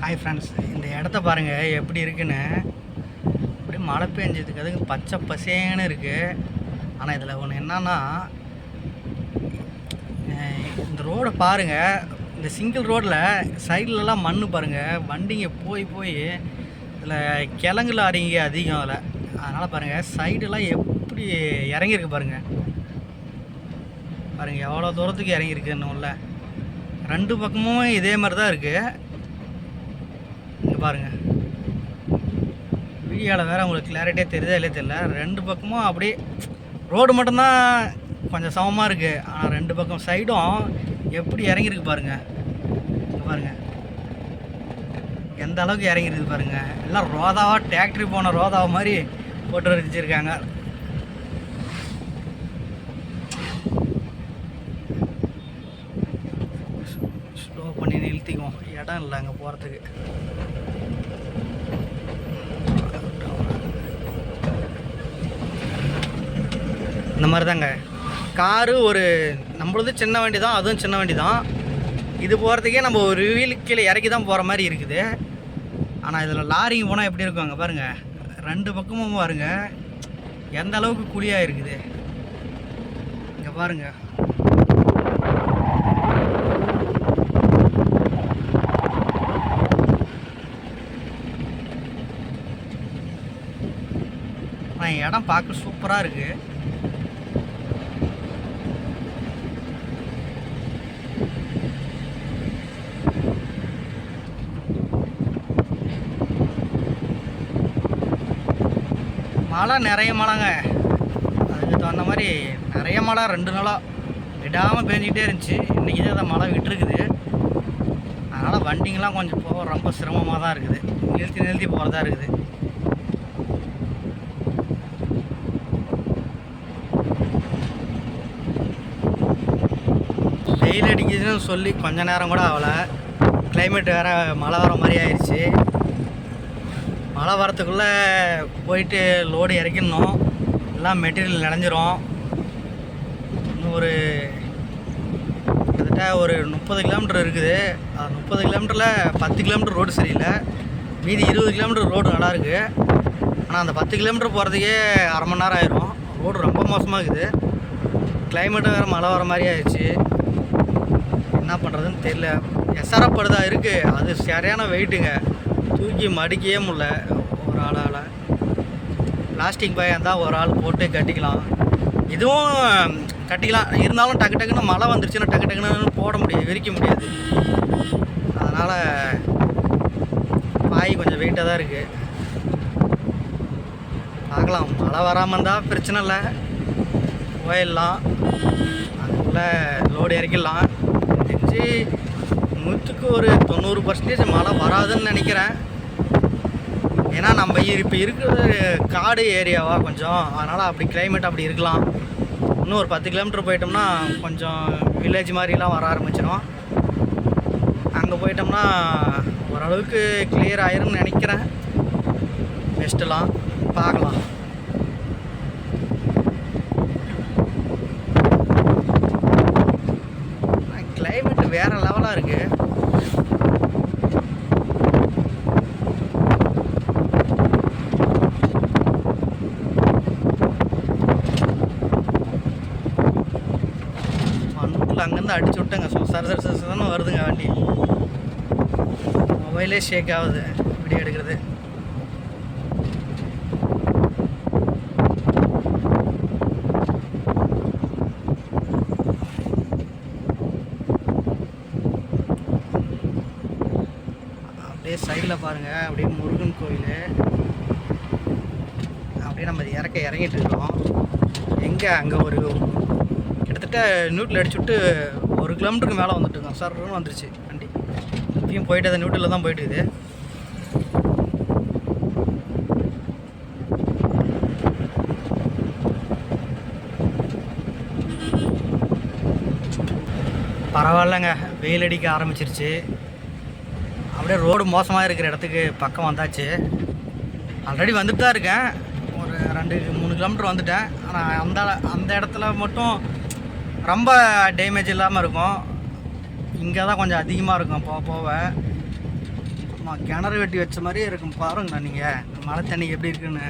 Hi friends இந்த இடத்த பாருங்கள் எப்படி இருக்குன்னு. அப்படியே மழை பெஞ்சதுக்கு அதுக்கு பச்சை பசேன்னு இருக்குது ஆனால் இதில் ஒன்று என்னன்னா இந்த ரோடை பாருங்கள் இந்த சிங்கிள் ரோடில் சைட்லலாம் மண் பாருங்கள் வண்டிங்க போய் போய் இதில் கிழங்கு லாரிங்க அதிகம் அதில். அதனால் பாருங்கள் சைடெல்லாம் எப்படி இறங்கியிருக்கு பாருங்கள் பாருங்கள் எவ்வளோ தூரத்துக்கு இறங்கியிருக்குன்னு உள்ள ரெண்டு பக்கமும் இதே மாதிரி தான் இருக்குது இங்கே பாருங்கள் வீடியோவில் வேறு உங்களுக்கு கிளாரிட்டியாக தெரியுதா இல்லையே தெரியல. ரெண்டு பக்கமும் அப்படியே ரோடு மட்டும்தான் கொஞ்சம் சமமாக இருக்குது ஆனால் ரெண்டு பக்கம் சைடும் எப்படி இறங்கியிருக்கு பாருங்கள் பாருங்கள் எந்த அளவுக்கு இறங்கிருக்கு பாருங்கள் எல்லாம் ரோதாவா டிராக்டரி போன ரோதாவா மாதிரி போட்டு வச்சுருக்காங்க ஸ்லோ பண்ணி நிறுத்திக்குவோம். இடம் இல்லை அங்கே போகிறதுக்கு இந்த மாதிரி தாங்க காரு ஒரு நம்மளது சின்ன வண்டி தான் அதுவும் சின்ன வண்டி தான் இது போகிறதுக்கே நம்ம ஒரு வீல் கீழே இறக்கி தான் போகிற மாதிரி இருக்குது. ஆனால் இதில் லாரிங்க போனால் எப்படி இருக்கும் அங்கே பாருங்கள் ரெண்டு பக்கமும் பாருங்க. எந்த அளவுக்கு குழியாக இருக்குது. இங்கே பாருங்கள் இடம் பார்க்க சூப்பராக இருக்குது மழை நிறைய மழைங்க. அதுக்கு தகுந்த மாதிரி நிறைய மழை ரெண்டு நாளாக விடாமல் பேஞ்சிக்கிட்டே இருந்துச்சு. இன்றைக்கி தான் அதை மழை விட்டுருக்குது. அதனால் வண்டிங்கெலாம் கொஞ்சம் போக ரொம்ப சிரமமாக தான் இருக்குது. நிறுத்தி நிறுத்தி போகிறதா இருக்குது. வெயில் அடிக்குதுன்னு சொல்லி கொஞ்ச நேரம் கூட ஆகலை. கிளைமேட் வேறு மழை வர மாதிரி ஆயிடுச்சு மழை வரத்துக்குள்ளே போயிட்டு லோடு இறக்கிடணும். எல்லாம் மெட்டீரியல் நினைஞ்சிரும். இன்னும் ஒரு கிட்டத்தட்ட ஒரு முப்பது கிலோமீட்டர் இருக்குது. அது முப்பது கிலோமீட்டரில் பத்து கிலோமீட்டர் ரோடு சரியில்லை. மீதி இருபது கிலோமீட்டர் ரோடு நல்லா இருக்குது ஆனால் அந்த பத்து கிலோமீட்டர் போகிறதுக்கே அரை மணி நேரம் ஆயிரும். ரோடு ரொம்ப மோசமாக இருக்குது. கிளைமேட்டும் வேறு மழை வர மாதிரி ஆயிடுச்சு. என்ன பண்ணுறதுன்னு தெரியல. எஸ்ஆர்எஃப் படுதா இருக்குது அது சரியான வெயிட்டுங்க தூக்கி மடிக்கவே முடில ஒரு ஆளால் பிளாஸ்டிக் பயம் இருந்தால் ஒரு ஆள் போட்டு கட்டிக்கலாம். இதுவும் கட்டிக்கலாம். இருந்தாலும் டக்கு டக்குன்னு மழை வந்துருச்சுன்னா டக்கு டக்குன்னு போட முடியாது விரிக்க முடியாது. அதனால் பாய் கொஞ்சம் வெயிட்டாக தான் இருக்குது பார்க்கலாம். மழை வராமல் இருந்தால் பிரச்சனை இல்லை. போயிடலாம். அதுக்குள்ளே லோடு இறக்கிடலாம். தெரிஞ்சு நூற்றுக்கு ஒரு தொண்ணூறு பர்சன்டேஜ் மழை வராதுன்னு நினைக்கிறேன். ஏன்னா நம்ம இப்போ இருக்கிறது காடு ஏரியாவா கொஞ்சம் அதனால் அப்படி கிளைமேட் அப்படி இருக்கலாம். இன்னும் ஒரு பத்து கிலோமீட்டர் போயிட்டோம்னா கொஞ்சம் வில்லேஜ் மாதிரிலாம் வர ஆரம்பிச்சிடும் அங்கே போயிட்டோம்னா ஓரளவுக்கு கிளியர் ஆயிரும்னு நினைக்கிறேன். பெஸ்ட்டெல்லாம் பார்க்கலாம். கிளைமேட் வேற லெவலாக இருக்குது மண்ணுக்குள்ள அடிச்சு விட்டங்க. ஸோ சர சர சரன்னு வருதுங்க வண்டி. மொபைலே ஷேக் ஆகுது. வீடியோ எடுக்கிறது. அப்படியே சைடில் பாருங்கள் அப்படியே முருகன் கோயில். அப்படியே நம்ம இறக்க இறங்கிட்டு இருக்கோம். எங்கே? அங்கே ஒரு கிட்டத்தட்ட நியூட்டில் அடிச்சு விட்டு ஒரு கிலோமீட்டருக்கு மேலே வந்துட்டுருக்கோம் சர்ன்னு வந்துருச்சு. வண்டி. இப்பயும் போயிட்டு அதை நியூட்டில் தான் போயிட்டு இருக்குது பரவாயில்லைங்க. வெயில் அடிக்க ஆரம்பிச்சிருச்சு. அப்படியே ரோடு மோசமாக இருக்கிற இடத்துக்கு பக்கம் வந்தாச்சு. ஆல்ரெடி வந்துட்டு தான் இருக்கேன். ஒரு ரெண்டு மூணு கிலோமீட்டர் வந்துட்டேன். ஆனால் அந்த அந்த இடத்துல மட்டும் ரொம்ப டேமேஜ் இல்லாமல் இருக்கும். இங்கே தான் கொஞ்சம் அதிகமாக இருக்கும் போக போக. ஆமாம் கிணறு வெட்டி வச்ச மாதிரியே இருக்கும். பாருங்கண்ணா நீங்கள் மழை தண்ணி எப்படி இருக்குன்னு.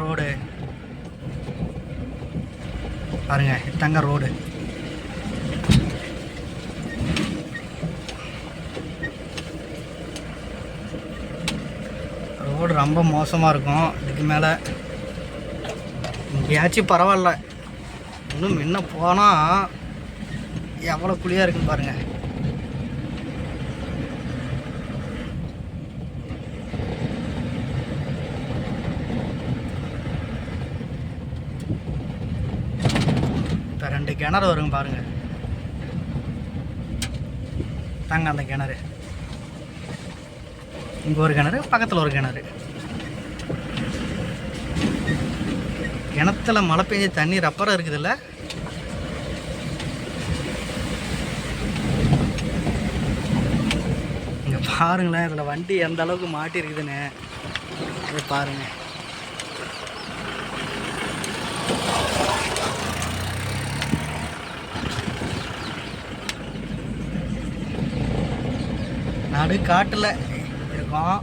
ரோடு பாருங்க இதாங்க ரோடு ரோடு ரொம்ப மோசமாக இருக்கும் இதுக்கு மேலே. இங்கேயாச்சும் பரவாயில்ல. இன்னும் முன்ன போனால் எவ்வளோ குழியாக இருக்குன்னு பாருங்கள் இப்போ ரெண்டு கிணறு வருங்க பாருங்க. தாங்க அந்த கிணறு. இங்கே ஒரு கிணறு பக்கத்தில் ஒரு கிணறு. கிணத்துல மழை பெஞ்ச தண்ணி ரப்பரம் இருக்குதுல்ல? இங்கே பாருங்களேன் இதில் வண்டி எந்த அளவுக்கு மாட்டி இருக்குதுன்னு. இதை பாருங்க. நடு காட்டில் இருக்கோம்.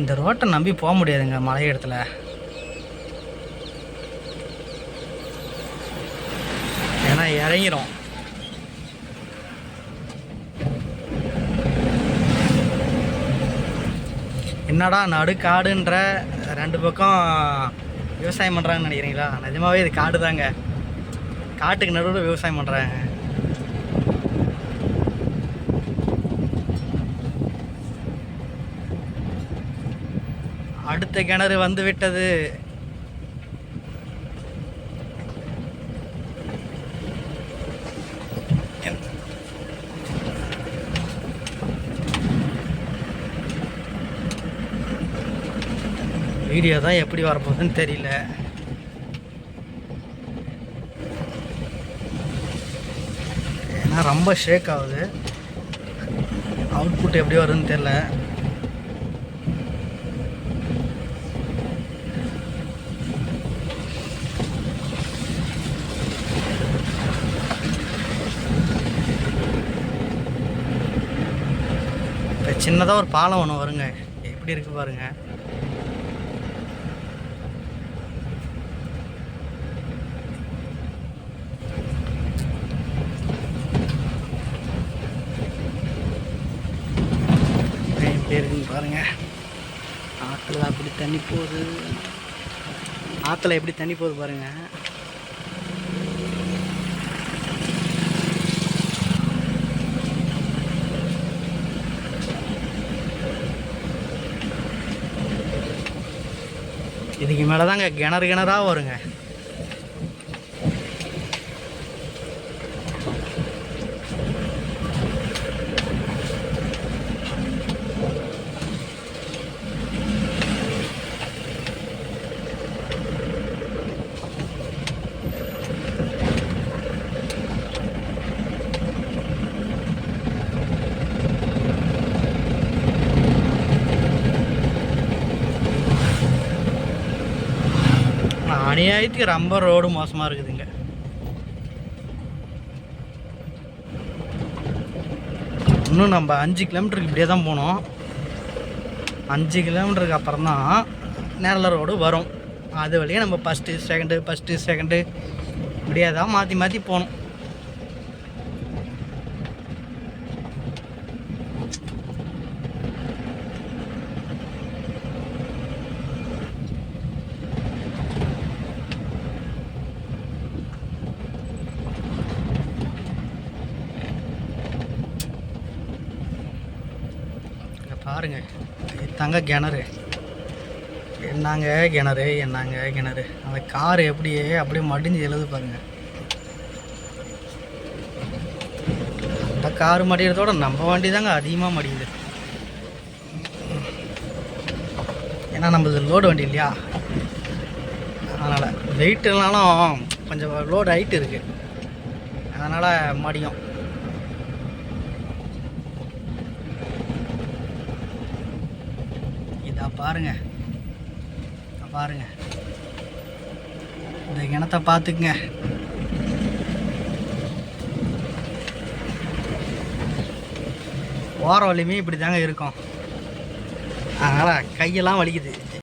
இந்த ரோட்டை நம்பி போக முடியாதுங்க மலை இடத்துல. ஏன்னா இறங்கிரும். என்னடா நடு காடுன்ற ரெண்டு பக்கம் விவசாயம் பண்ணுறாங்கன்னு நினைக்கிறீங்களா? நிஜமாகவே இது காடு தாங்க காட்டுக்கு நடுவில் விவசாயம் பண்ணுறாங்க அடுத்த கிணறு வந்து விட்டது. வீடியோ தான் எப்படி வரப்போகுதுன்னு தெரியல. ஏன்னா ரொம்ப ஷேக் ஆகுது. அவுட்புட் எப்படி வருதுன்னு தெரில இப்போ சின்னதாக ஒரு பாலம் ஒன்று வருங்க. எப்படி இருக்கு பாருங்க. எப்படி இருக்குன்னு பாருங்க. ஆற்றுல அப்படி தண்ணி போகுது. ஆற்றுல எப்படி தண்ணி போகுது பாருங்கள் இதுக்கு மேலே தாங்க கிணறு கிணறாக வருங்க. அநியாயத்துக்கு ரொம்ப ரோடு மோசமாக இருக்குதுங்க. இன்னும் நம்ம அஞ்சு கிலோமீட்டருக்கு இப்படியே தான் போனோம். அஞ்சு கிலோமீட்டருக்கு அப்புறம் தான் நேரில் ரோடு வரும். அது வழியாக நம்ம ஃபஸ்ட்டு செகண்டு ஃபஸ்ட்டு செகண்டு இப்படியே தான் மாற்றி மாற்றி போகணும் இங்க பாருங்க. இதாங்க கிணறு. என்னங்க கிணறு என்னங்க கிணறு? அந்த கார் எப்படியே அப்படியே மடிஞ்சு எழுது பாருங்க. அந்த கார் மடிகிறதோட நம்ம வண்டி தாங்க அதிகமாக மடியுது. ஏன்னா நம்மளது லோடு வண்டி இல்லையா? அதனால் வெயிட்டுனாலும் கொஞ்சம் லோடு ஹைட் இருக்குது அதனால் மடியும். இதா பாருங்க. பாருங்க. இந்த கிணத்தை பார்த்துக்குங்க. ஓர வலியுமே இப்படி தாங்க இருக்கும். அதனால் கையெல்லாம் வலிக்குது.